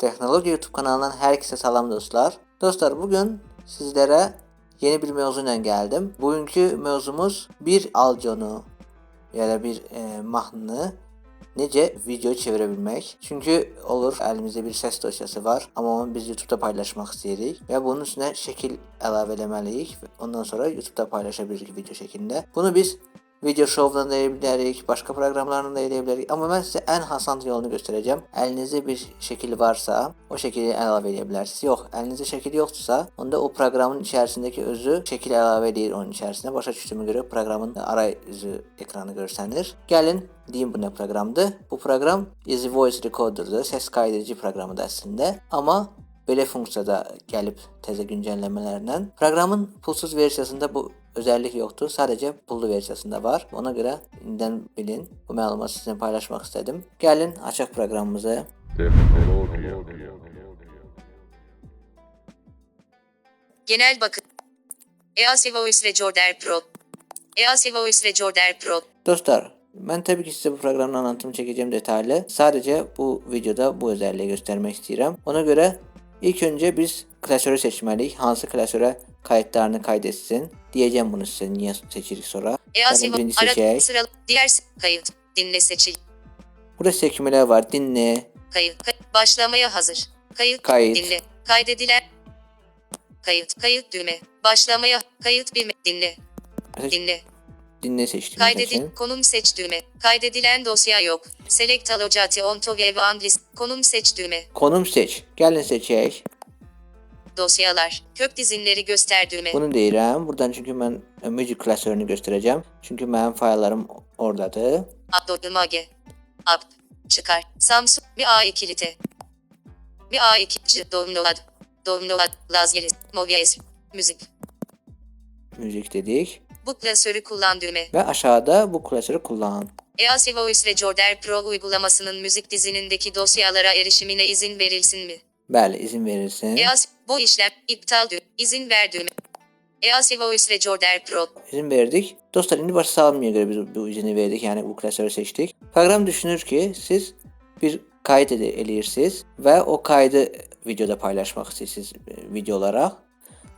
Teknoloji YouTube kanalından herkese selam dostlar. Dostlar bugün sizlere yeni bir mevzuyla geldim. Bugünkü mevzumuz bir alconu ya da bir e, mahnını nece video çevirebilmek. Çünkü olur elimizde bir ses dosyası var ama onu biz YouTube'da paylaşmak isteyirik ve bunun üstüne şekil əlavə. Ondan sonra YouTube'da paylaşabiliriz video şeklinde. Bunu biz Video Show'dan da edebiliriz, başka programlardan da edebiliriz. Ama ben size en hasan yolunu göstereceğim. Elinizde bir şekil varsa o şekili əlavə edebilirsiniz. Yok, elinizde şekil yoksa onda o programın içerisindeki özü şekil əlavə edir onun içerisine. Başa düşdüyümə göre programın arayüzü ekranı görsənir. Gelin diyeyim bu ne programdı. Bu program Easy Voice Recorder'dır. Ses kaydedici programıdır aslında. Ama Belə funksiyada gəlib təzə güncəlləmələrlə. Proqramın pulsuz versiyasında bu özellik yoktur. Sadece pullu versiyasında var. Ona göre indən bilin. Bu məlumatı sizinlə paylaşmaq istedim. Gəlin açaq proqramımızı. Teknoloji. Genel bakım. EASI Voice Recorder Pro. EASI Voice Recorder Pro. Dostlar, ben tabii ki size bu programın anlatımını çekeceğim detaylı. Sadece bu videoda bu özelliği göstermek istiyorum. Ona göre ilk önce biz klasörü seçmeliyiz. Hansı klasöre kayıtlarını kaydetsin. Diyeceğim bunu size niye seçirik sonra. EASI Yani birinci seçenek. ara sıra diğer kayıt. Dinle seçil. Burada sekmeler var. Dinle, Kayıt. Kay- başlamaya hazır. Kayıt. Kayıt. Dinle. Kaydedilen. Kayıt. Kayıt düğme. Başlamaya. Kayıt bilme. Dinle. Seç- Dinle. dinle seçtim. Kaydedil. Konum seç düğme. Kaydedilen dosya yok. Select alojati on to web and list. Konum seç düğme. Konum seç. Gelin seçək. Dosyalar. Kök dizinleri göster düğme. Bunu deyirəm. Buradan çünkü ben e, Music klasörünü göstereceğim. Çünkü benim fayllarım oradadır. Abdülmage. App. Çıkar. Samsung. Bir A2 kilite. Bir A2 C- download. Download. Lazgeris. Movies. Müzik. Müzik dedik. Bu klasörü kullan düğme. Ve aşağıda bu klasörü kullan. EASI Voice Recorder Pro uygulamasının müzik dizinindeki dosyalara erişimine izin verilsin mi? Bəli, izin verirsin. EASI bu işlem iptal düğme. İzin ver düğme. EASI Voice Recorder Pro. İzin verdik. Dostlar indi başa salınmaya göre biz bu izini verdik. Yani bu klasörü seçtik. Program düşünür ki siz bir kayıt ede eləyirsiniz ve o kaydı videoda paylaşmak istəyirsiniz e, video olarak.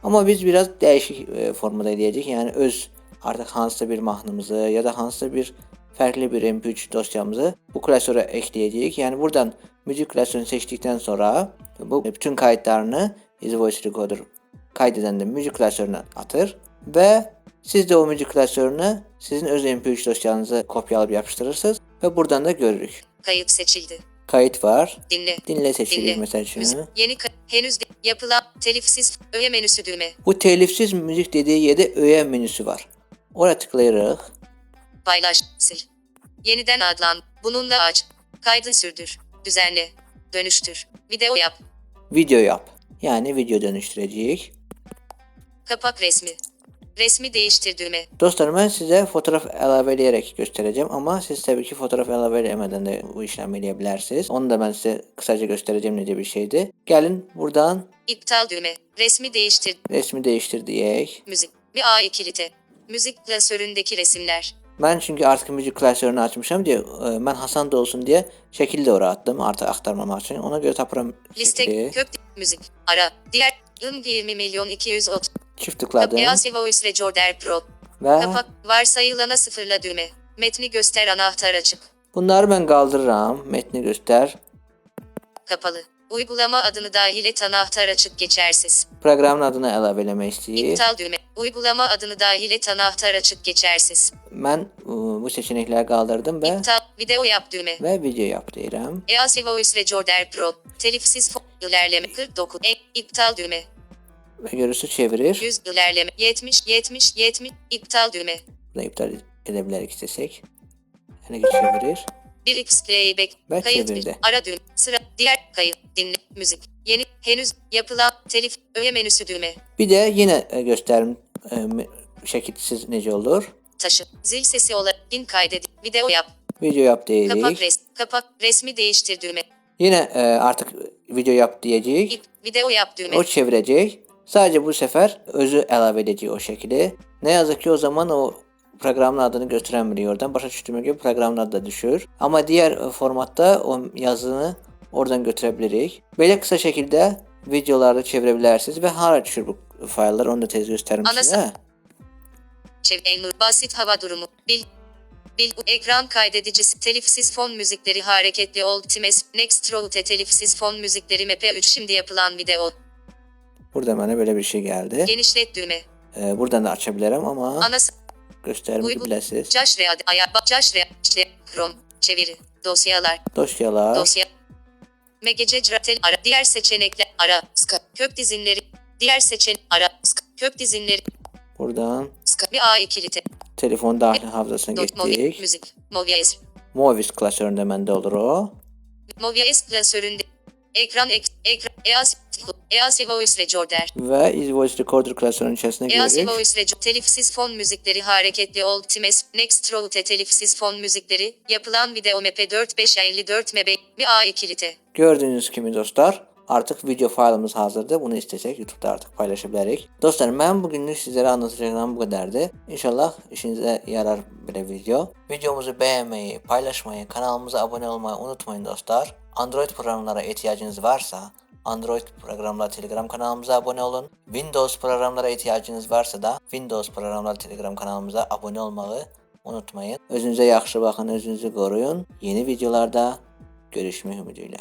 Ama biz biraz değişik e, formada eləyəcəyik. Yani öz artık hansısa bir mahnımızı ya da hansısa bir farklı bir MP3 dosyamızı bu klasöre ekleyeceğiz. Yani buradan müzik klasörünü seçtikten sonra bu bütün kayıtlarını Easy Voice Recorder kaydeden de müzik klasörüne atır ve siz de o müzik klasörünü sizin öz MP3 dosyanızı kopyalayıp yapıştırırsınız ve buradan da görürük. Kayıt seçildi. Kayıt var. Dinle. Dinle seçilir Dinle. mesela şunu. Müzik. Yeni henüz de- yapılan telifsiz öğe menüsü düğme. Bu telifsiz müzik dediği yerde öğe menüsü var. Oraya tıklayırıq. Paylaş. Sil. Yeniden adlan. Bununla aç. Kaydı sürdür. Düzenle. Dönüştür. Video yap. Video yap. Yani video dönüştüreceğiz. Kapak resmi. Resmi değiştir düğme. Dostlar ben size fotoğraf əlavə eləyərək göstereceğim ama siz tabii ki fotoğraf əlavə eləmədən de bu işlemi eləyə Onu da ben size kısaca göstereceğim necə bir şeydi. Gelin buradan İptal düğme. Resmi değiştir. resmi değiştir diyək. Müzik. Bir A2 kilite. Müzik klasöründeki resimler. Ben çünkü artık müzik klasörünü açmışam diye e, ben Hasan da olsun diye şekil de oraya attım artık aktarmamak için. Ona göre tapıram Liste kök müzik. Ara. Diğer. Üm 20 milyon 230. Çift tıkladım EASI Voice Recorder Pro. ve Kapak. Varsayılana sıfırla düğme. Metni göster anahtar açık. bunları ben kaldırıram. Metni göster. Kapalı. Uygulama adını dahil et anahtar açık geçersiz. Programın adını əlavə eləmək istəyir. İptal düğme. Uygulama adını dahil et anahtar açık geçersiz. Mən e, bu seçenekleri kaldırdım ve İptal. Video yap düğme. ve video yap deyirəm. EASI Voice Recorder Pro. Telifsiz fo- ilerleme 49. E, iptal düğme. Ve görürsü çevirir. 100 ilerleme 70 70 70 iptal düğme. Bunu iptal edebilir istesek. Yani çevirir. 1x playback. Ve Kayıt çevirdi. Ara düğme. Sıra. Diğer kayıt. Dinle. Müzik. Yeni. Henüz. Yapılan. Telif. Öğe menüsü düğme. Bir de yine e, gösterim e, şekilsiz nece olur. Taşı. Zil sesi olarak. Din kaydet. Video yap. Video yap Kapak deyirik. res. Kapak. Resmi değiştir düğme. Yine e, artık video yap diyecek. İp. Video yap düğme. O çevirecek. Sadece bu sefer özü əlavə edəcək o şekli. Ne yazık ki o zaman o proqramın adını götürəmirik oradan. Başa düşdüyümə görə proqramın adı da düşür. Amma digər e, formatda o yazını oradan götürebilirik. Böyle kısa şekilde videoları çevirebilirsiniz ve hara düşür bu failler onu da tez gösteririm Ana size. Çevre basit hava durumu. Bil. Bil ekran kaydedicisi telifsiz fon müzikleri hareketli Ultimes Next Route telifsiz fon müzikleri MP3 şimdi yapılan video. Burada bana böyle bir şey geldi. Genişlet düğme. Ee, buradan da açabilirim ama Ana s- gösterim Uygun. bilirsiniz. Caş Read Aya Caş Read Chrome Çeviri Dosyalar Dosyalar. Dosya Megece Cratel ara diğer seçenekler ara ska kök dizinleri diğer seçen ara ska kök dizinleri. Buradan ska bir A ikilite. telefon dahil hafızasına dot movi müzik Movies Movies klasöründe bende olur o. Movies klasöründe ekran ek, ekran EAS EAS Voice Recorder Ve Easy Voice Recorder klasörünün içerisine EAS girdik. Voice Recorder telifsiz fon müzikleri hareketli Ultimes Next Route telifsiz fon müzikleri yapılan video MP4 554 MB bir A ikilite Gördüğünüz gibi dostlar artık video failimiz hazırdı. Bunu istesek YouTube'da artık paylaşabiliriz. Dostlar ben bugünlük sizlere anlatacaklarım bu kadardı. İnşallah işinize yarar bir video. Videomuzu beğenmeyi, paylaşmayı, kanalımıza abone olmayı unutmayın dostlar. Android programlara ihtiyacınız varsa Android programlar Telegram kanalımıza abone olun. Windows programlara ihtiyacınız varsa da Windows programlar Telegram kanalımıza abone olmayı unutmayın. Özünüze yaxşı bakın, özünüzü koruyun. Yeni videolarda görüşmek ümidiyle.